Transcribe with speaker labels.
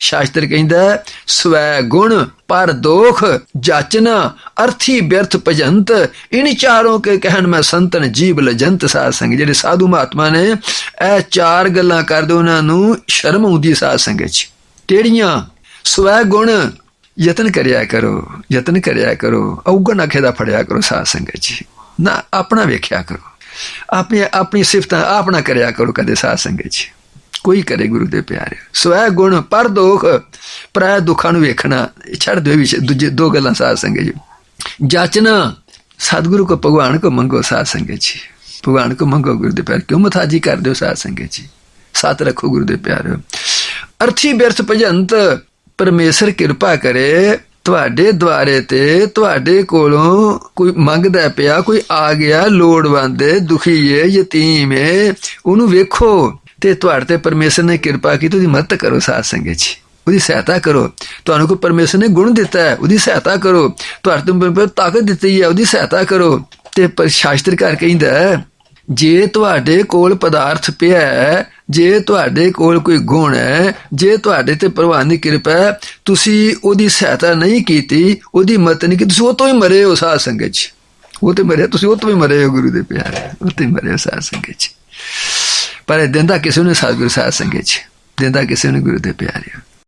Speaker 1: ਸ਼ਾਸਤਰ ਕਹਿੰਦਾ, ਸਵੈ ਗੁਣ ਪਰ ਦੋਖ, ਜਾਚਨਾ ਅਰਥੀ ਬਿਰਥ ਭਜੰਤ, ਇਨ ਚਾਰੋਂ ਕੇ ਕਹਿਣ ਮੈਂ ਸੰਤਨ ਜੀਵ ਲਜੰਤ ਸਾਧ ਸੰਗ। ਜਿਹੜੇ ਸਾਧੂ ਮਹਾਤਮਾ ਨੇ, ਇਹ ਚਾਰ ਗੱਲਾਂ ਕਰਦੇ ਉਹਨਾਂ ਨੂੰ, ਸ਼ਰਮ ਆਉਂਦੀ ਸਾਧ ਸੰਗਤ ਚ ਕਿਹੜੀਆਂ? ਸਵੈ ਗੁਣ ਯਤਨ ਕਰਿਆ ਕਰੋ, ਯਤਨ ਕਰਿਆ ਕਰੋ ਔਗਣ ਅਖੇ ਦਾ ਫੜਿਆ ਕਰੋ ਸਾਧ ਸੰਗਤ ਜੀ ਨਾ, ਆਪਣਾ ਵੇਖਿਆ ਕਰੋ। ਆਪਣੀ ਆਪਣੀ ਸਿਫਤਾਂ ਆਪਣਾ ਕਰਿਆ ਕਰੋ ਕਦੇ ਸਾਧ ਸੰਗਤ ਜੀ ਕੋਈ ਕਰੇ ਗੁਰੂ ਦੇ ਪਿਆਰੇ। ਸਵੈ ਗੁਣ ਪਰ ਦੋਖ, ਪ੍ਰੈ ਦੁੱਖਾਂ ਨੂੰ ਵੇਖਣਾ ਛੱਡ ਦਿਓ ਵਿਸ਼ੇ ਦੂਜੇ ਦੋ ਗੱਲਾਂ ਸਾਧ ਸੰਗਤ ਜੀ। ਜਾਚਨਾ, ਸਤਿਗੁਰੂ ਕੋ ਭਗਵਾਨ ਕੋ ਮੰਗੋ ਸਾਧ ਸੰਗਤ ਜੀ। ਭਗਵਾਨ ਕੋ ਮੰਗੋ ਗੁਰੂ ਦੇ ਪਿਆਰੇ। ਕਿਉਂ ਮਥਾਜੀ ਕਰਦੇ ਹੋ ਸਾਧ ਸੰਗਤ ਜੀ? ਸਾਥ ਰੱਖੋ ਗੁਰੂ ਦੇ ਪਿਆਰੇ। ਅਰਥੀ ਬਿਰਥ ਭਜੰਤ, ਪਰਮੇਸ਼ਰ ਕਿਰਪਾ ਕਰੇ, ਤੁਹਾਡੇ ਦੁਆਰੇ ਤੇ ਤੁਹਾਡੇ ਕੋਲੋਂ ਕੋਈ ਮੰਗਦਾ ਪਿਆ, ਕੋਈ ਆ ਗਿਆ, ਲੋੜਵੰਦ, ਦੁਖੀ ਏ ਯਤੀਮ ਏ ਉਹਨੂੰ ਵੇਖੋ। ਤੇ ਤੁਹਾਡੇ ਤੇ ਪਰਮੇਸ਼ਰ ਨੇ ਕਿਰਪਾ ਕੀਤੀ, ਉਹਦੀ ਮਦਦ ਕਰੋ ਸਾਧ ਸੰਗਤ ਜੀ ਉਹਦੀ ਸਹਾਇਤਾ ਕਰੋ। ਤੁਹਾਨੂੰ ਕੋਈ ਪਰਮੇਸ਼ਰ ਨੇ ਗੁਣ ਦਿੱਤਾ ਹੈ, ਉਹਦੀ ਸਹਾਇਤਾ ਕਰੋ। ਤੁਹਾਡੇ ਤੋਂ ਤਾਕਤ ਦਿੱਤੀ ਹੈ, ਉਹਦੀ ਸਹਾਇਤਾ ਕਰੋ। ਤੇ ਪਰ ਸ਼ਾਸਤਰਕਾਰ ਕਹਿੰਦਾ ਜੇ ਤੁਹਾਡੇ ਕੋਲ ਪਦਾਰਥ ਪਿਆ ਹੈ, ਜੇ ਤੁਹਾਡੇ ਕੋਲ ਕੋਈ ਗੁਣ ਹੈ, ਜੇ ਤੁਹਾਡੇ ਤੇ ਪ੍ਰਵਾਨ ਦੀ ਕਿਰਪਾ ਹੈ, ਤੁਸੀਂ ਉਹਦੀ ਸਹਾਇਤਾ ਨਹੀਂ ਕੀਤੀ, ਉਹਦੀ ਮਦਦ ਨਹੀਂ ਕੀਤੀ, ਤੁਸੀਂ ਉਹ ਤੋਂ ਹੀ ਮਰੇ ਹੋ ਸਾਧ ਸੰਗਤ ਚ। ਉਹ ਤੇ ਮਰੇ ਤੁਸੀਂ ਉਹ ਤੋਂ ਹੀ ਮਰੇ ਹੋ ਗੁਰੂ ਦੇ ਪਿਆਰੇ। ਉਹ ਤੇ ਹੀ ਮਰੇ ਹੋ ਸਾਧ ਸੰਗਤ ਚ। ਪਰ ਇਹ ਦਿੰਦਾ ਕਿਸੇ ਨੂੰ ਸਾਧ ਗੁਰੂ ਸਾਧ ਸੰਗਤ ਚ ਦਿੰਦਾ ਕਿਸੇ ਨੂੰ ਗੁਰੂ ਦੇ ਪਿਆਰੇ